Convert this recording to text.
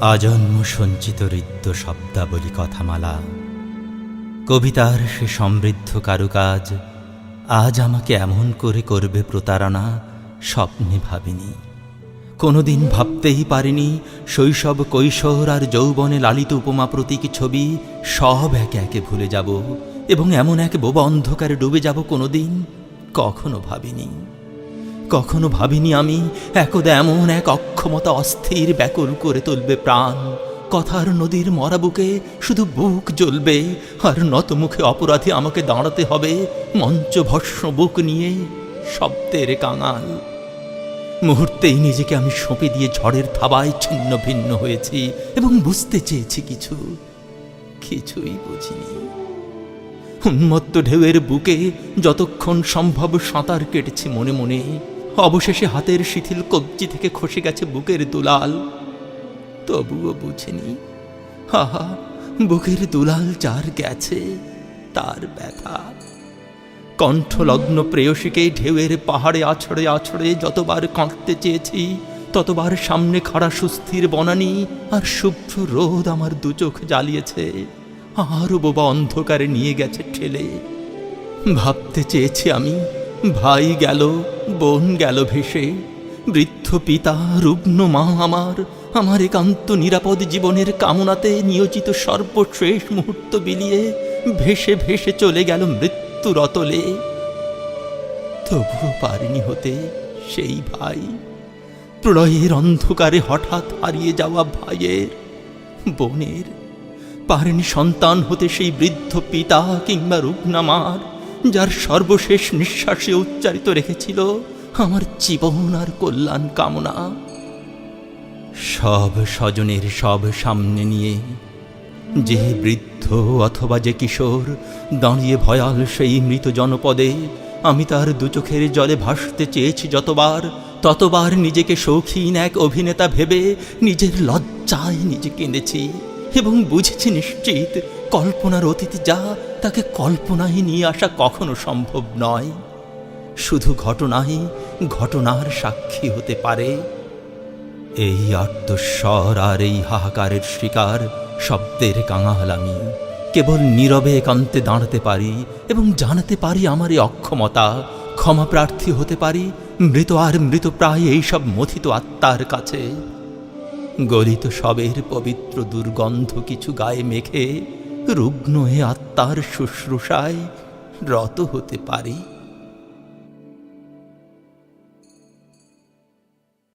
আজন্ম সঞ্চিত হৃদ্য শব্দাবলী কথামালা। কবিতার সে সমৃদ্ধ কারুকাজ, আজ আমাকে এমন করে করবে প্রতারণা, স্বপ্নে ভাবিনি। কোনোদিন ভাবতেই পারিনি, শৈশব, কৈশোর আর যৌবনে লালিত উপমা প্রতীক ছবি সব একে একে ভুলে যাব এবং এমন এক বোবা অন্ধকারে ডুবে যাব কোনোদিন কখনো ভাবিনি। কখনো ভাবিনি আমি, একদা এমন এক অক্ষমতা অস্থির ব্যাকুল করে তুলবে প্রাণ। কথার নদীর মরা বুকে শুধু বুক জ্বলবে, আর নত মুখে অপরাধী আমাকে দাঁড়াতে হবে মঞ্চ ভস্ম বুক নিয়ে শব্দের কাঙাল। মুহূর্তেই নিজেকে আমি সঁপে দিয়ে ঝড়ের থাবায় ছিন্ন ভিন্ন হয়েছি, এবং বুঝতে চেয়েছি কিছু। কিছুই বুঝিনি। উন্মত্ত ঢেউয়ের বুকে যতক্ষণ সম্ভব সাঁতার কেটেছি মনে মনে অবশেষে হাতের শিথিল কবজি থেকে খসে গেছে বুকের দুলাল। তবুও বুঝিনি। হাহা বুকের দুলাল যার গেছে, তার ব্যথা। কণ্ঠলগ্ন প্রেয়সীকে ঢেউয়ের পাহাড়ে, আছড়ে আছড়ে যতবার কাঁদতে চেয়েছি, ততবার সামনে খাড়া সুস্থির বনানি আর শুভ্র রোদ আমার দু চোখ জ্বালিয়েছে, আরও বোবা অন্ধকারে নিয়ে গেছে ঠেলে। ভাবতে চেয়েছি আমি ভাই গেল, বোন গেল ভেসে। বৃদ্ধ পিতা, রুগ্ন মা আমার আমার একান্ত নিরাপদ জীবনের কামনাতে নিয়োজিত সর্বশেষ মুহূর্ত বিলিয়ে ভেসে ভেসে চলে গেল মৃত্যুর অতলে তবুও পারিনি হতে সেই ভাই। প্রলয়ের অন্ধকারে হঠাৎ হারিয়ে যাওয়া ভাইয়ের, বোনের। পারেনি সন্তান হতে সেই বৃদ্ধ পিতা কিংবা রুগ্নামার যার সর্বশেষ নিঃশ্বাসে উচ্চারিত রেখেছিল, আমার জীবন আর কল্যাণ কামনা। সব স্বজনের সব সামনে নিয়ে, যে বৃদ্ধ অথবা যে কিশোর, দাঁড়িয়ে ভয়াল সেই মৃত জনপদে, আমি তার দু চোখের জলে ভাসতে চেয়েছি যতবার, ততবার নিজেকে শৌখিন এক অভিনেতা ভেবে নিজের লজ্জায় নিজে কেঁদেছি। এবং বুঝেছি নিশ্চিত কল্পনার অতীত যা তাকে কল্পনায় নিয়ে আসা কখনো সম্ভব নয়। শুধু ঘটনাই ঘটনার সাক্ষী হতে পারে। এই আত্মস্বর আর এই হাহাকারের শিকার শব্দের কাঙাল আমি কেবল নীরবে একান্তে দাঁড়াতে পারি এবং জানাতে পারি আমার এই অক্ষমতা। ক্ষমা প্রার্থী হতে পারি, মৃত আর মৃতপ্রায় এইসব মথিত আত্মার কাছে। গলিত সবের পবিত্র দুর্গন্ধ কিছু গায়ে মেখে রুগ্ন হয়ে আত্মার শুশ্রূষায় রত হতে পারি।